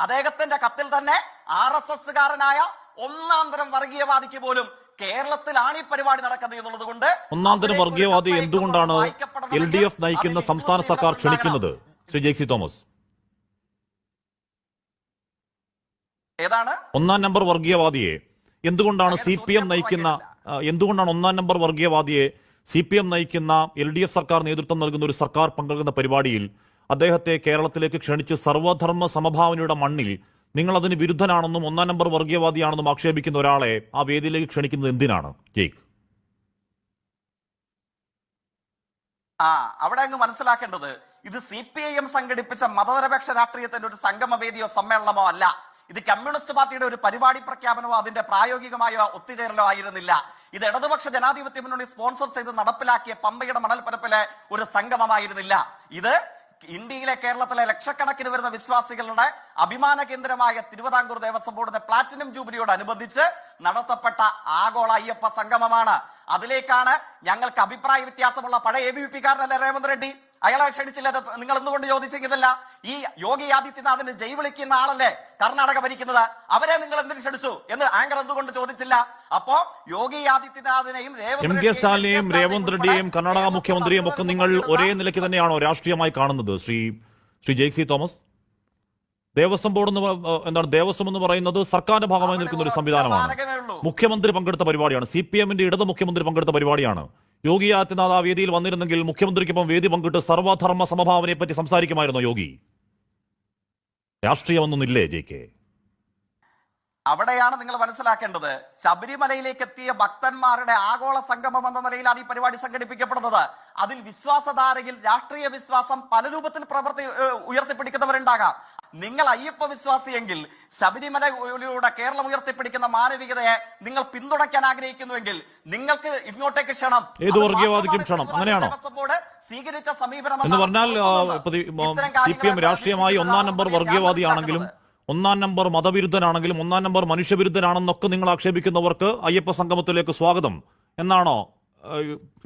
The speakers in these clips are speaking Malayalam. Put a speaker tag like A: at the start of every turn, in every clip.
A: അദ്ദേഹത്തിന്റെ കത്തിൽ തന്നെ ആർ എസ് എസ്സുകാരനായ ഒന്നാം തരം വർഗീയവാദിക്ക് പോലും കേരളത്തിലാണ് ഈ പരിപാടി നടക്കുന്നത് എന്നുള്ളത് കൊണ്ട്
B: ഒന്നാം തരം വർഗീയവാദി എന്തുകൊണ്ടാണ് എൽ ഡി എഫ് നയിക്കുന്ന സംസ്ഥാന സർക്കാർ ക്ഷണിക്കുന്നത്
A: ശ്രീ
B: ശ്രീ സി തോമസ്.
A: ഏതാണ്?
B: ഒന്നാം നമ്പർ വർഗീയവാദിയെ എന്തുകൊണ്ടാണ് സി പി എം നയിക്കുന്ന എന്തുകൊണ്ടാണ് ഒന്നാം നമ്പർ വർഗീയവാദിയെ സി പി എം നയിക്കുന്ന എൽ ഡി എഫ് സർക്കാർ നേതൃത്വം നൽകുന്ന ഒരു സർക്കാർ പങ്കെടുക്കുന്ന പരിപാടിയിൽ അദ്ദേഹത്തെ കേരളത്തിലേക്ക് ക്ഷണിച്ച് സർവധർമ്മ സമഭാവനയുടെ മണ്ണിൽ നിങ്ങൾ അതിന് വിരുദ്ധനാണെന്നും ഒന്നാം നമ്പർ വർഗീയവാദിയാണെന്നും ആക്ഷേപിക്കുന്ന ഒരാളെ ആ വേദിയിലേക്ക് ക്ഷണിക്കുന്നത് എന്തിനാണ്? ജയ്ക്ക്.
A: ആ അവിടെ അങ്ങ് മനസ്സിലാക്കേണ്ടത് ഇത് സി പി ഐ എം സംഘടിപ്പിച്ച മതനിരപേക്ഷ രാഷ്ട്രീയത്തിന്റെ ഒരു സംഗമവേദിയോ സമ്മേളനമോ അല്ല. ഇത് കമ്മ്യൂണിസ്റ്റ് പാർട്ടിയുടെ ഒരു പരിപാടി പ്രഖ്യാപനമോ അതിന്റെ പ്രായോഗികമായ ഒത്തുചേരലോ ആയിരുന്നില്ല. ഇത് ഇടതുപക്ഷ ജനാധിപത്യ മുന്നണി സ്പോൺസർ ചെയ്ത് നടപ്പിലാക്കിയ പമ്പയുടെ മണൽപ്പരപ്പിലെ ഒരു സംഗമമായിരുന്നില്ല. ഇത് ഇന്ത്യയിലെ കേരളത്തിലെ ലക്ഷക്കണക്കിന് വരുന്ന വിശ്വാസികളുടെ അഭിമാന കേന്ദ്രമായ തിരുവിതാംകൂർ ദേവസ്വം ബോർഡിന്റെ പ്ലാറ്റിനം ജൂബിലിയോടനുബന്ധിച്ച് നടത്തപ്പെട്ട ആഗോള അയ്യപ്പ സംഗമമാണ്. അതിലേക്കാണ് ഞങ്ങൾക്ക് അഭിപ്രായ വ്യത്യാസമുള്ള പഴയ എ ബി പി കാരനല്ലേ റെഡ്ഡി? അയാളെ ക്ഷണിച്ചില്ല നിങ്ങൾ എന്തുകൊണ്ട് ചോദിച്ചെങ്കിലല്ല ഈ യോഗി ആദിത്യനാഥിന് ജയ് വിളിക്കുന്ന ആളല്ലേ കർണാടക ഭരിക്കുന്നത്. അവരെ നിങ്ങൾ എന്തിനു ക്ഷണിച്ചു എന്ന് ആങ്കർ എന്തുകൊണ്ട് ചോദിച്ചില്ല? അപ്പോ യോഗി ആദിത്യനാഥിനെയും രേവന്ത്
B: എം കെ
A: റെഡ്ഡിയെയും,
B: സ്റ്റാലിനെയും
A: എം
B: രേവന്ത് റെഡ്ഡിയെയും കർണാടക മുഖ്യമന്ത്രിയും ഒക്കെ നിങ്ങൾ ഒരേ നിലയ്ക്ക് തന്നെയാണോ രാഷ്ട്രീയമായി കാണുന്നത്? ശ്രീ ശ്രീ ജെയ്സി തോമസ്? ദേവസ്വം ബോർഡ് എന്ന് എന്താണ് ദേവസ്വം എന്ന് പറയുന്നത് സർക്കാരിന്റെ ഭാഗമായി നിൽക്കുന്ന ഒരു സംവിധാനമാണ്. മുഖ്യമന്ത്രി പങ്കെടുത്ത പരിപാടിയാണ്. സി പി എമ്മിന്റെ ഇടത് മുഖ്യമന്ത്രി പങ്കെടുത്ത പരിപാടിയാണ്. യോഗി ആദിത്യനാഥ് ആ വേദിയിൽ വന്നിരുന്നെങ്കിൽ മുഖ്യമന്ത്രിക്കൊപ്പം വേദി പങ്കിട്ട് സർവധർമ്മ സമഭാവനയെ പറ്റി സംസാരിക്കുമായിരുന്നോ യോഗി. രാഷ്ട്രീയമൊന്നുമില്ലേ ജെ കെ?
A: അവിടെയാണ് നിങ്ങൾ മനസ്സിലാക്കേണ്ടത്. ശബരിമലയിലേക്ക് എത്തിയ ഭക്തന്മാരുടെ ആഗോള സംഗമം എന്ന നിലയിലാണ് ഈ പരിപാടി സംഘടിപ്പിക്കപ്പെടുന്നത്. അതിൽ വിശ്വാസധാരയിൽ രാഷ്ട്രീയ വിശ്വാസം പല രൂപത്തിൽ പ്രവർത്തി ഉയർത്തിപ്പിടിക്കുന്നവരുണ്ടാകാം. നിങ്ങൾ അയ്യപ്പ വിശ്വാസിയെങ്കിൽ ശബരിമലയിലൂടെ കേരളം ഉയർത്തിപ്പിടിക്കുന്ന മാനവികതയെ നിങ്ങൾ പിന്തുണയ്ക്കാൻ ആഗ്രഹിക്കുന്നുവെങ്കിൽ നിങ്ങൾക്ക് ഇങ്ങോട്ടേക്ക് ക്ഷണം.
B: ഏത് വർഗീയവാദിക്കും ക്ഷണം. അങ്ങനെയാണോ?
A: സ്വീകരിച്ച സമീപനം
B: എന്ന് പറഞ്ഞാൽ സി പി എം രാഷ്ട്രീയമായി ഒന്നാം നമ്പർ വർഗീയവാദിയാണെങ്കിലും ഒന്നാം നമ്പർ മതവിരുദ്ധനാണെങ്കിലും ഒന്നാം നമ്പർ മനുഷ്യവിരുദ്ധനാണെന്നൊക്കെ നിങ്ങൾ ആക്ഷേപിക്കുന്നവർക്ക് അയ്യപ്പ സംഗമത്തിലേക്ക് സ്വാഗതം എന്നാണോ?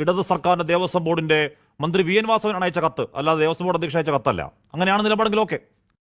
B: ഇടത് സർക്കാരിന്റെ ദേവസ്വം ബോർഡിന്റെ മന്ത്രി വി എൻ വാസവനാണ് അയച്ച കത്ത്. അല്ലാതെ ദേവസ്വം ബോർഡ് അധ്യക്ഷ അയച്ച കത്തല്ല. അങ്ങനെയാണ് നിലപാടെങ്കിൽ ഓക്കെ